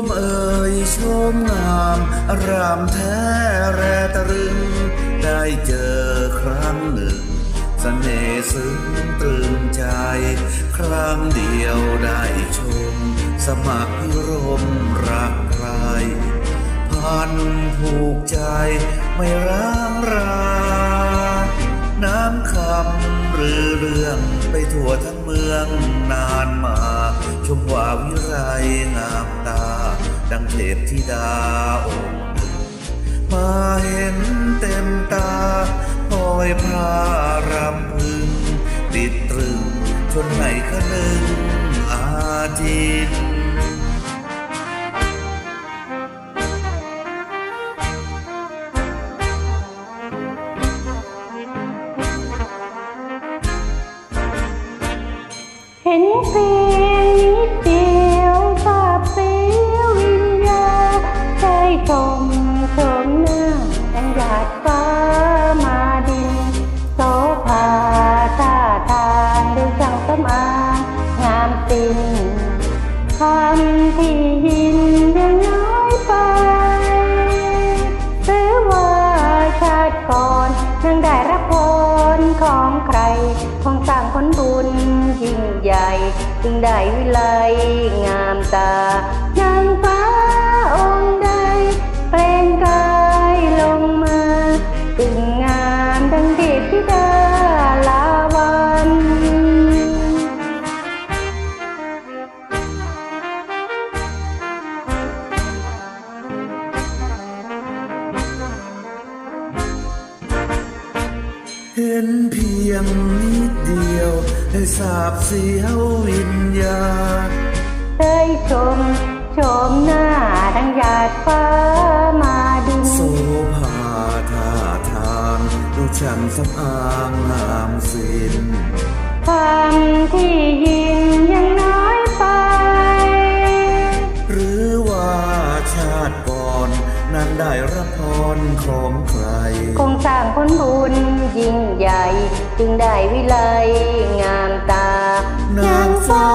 ชมเอ่ยชมงามรามแท้แรตะรึง ได้เจอครั้งหนึ่งสเสน่ห์ซึ้งตรึงใจ ครั้งเดียวได้ชม สมัครรมรักใครพันผูกใจไม่ร้างรา น้ำคำหรือเรื่องไปทั่วทั้งเมืองนานมา ชมว่าวิไร งามตา ดังเทพธิดาองค์มาเห็นเต็มตาปล่อยพารำพึง ติดตรึงจนไหนคะนึงอาทิตย์เห็นเพียงนิด มชมหน้าดังหยาดฟ้ามาดินโสภาท่าทางดูช่างสำอางงามสิ้นคำที่ยินยังน้อยไปหรือว่าชาติก่อนนังได้รับพรของใครของสร้างผลบุญยิ่งใหญ่ จึงได้วิไลงามตานางฟ้า ธิดาลาวันเห็นเพียงนิดเดียวได้สาบเสียววิญญาณเคยชม ชมหน้าดังหยาดฟ้ามา ช่างสำอางงามสิ้นคำที่ยินยังน้อยไป หรือว่าชาติก่อนนางได้รับพรของใคร คงสร้างผลบุญยิ่งใหญ่ จึงได้วิไลงามตานางฟ้า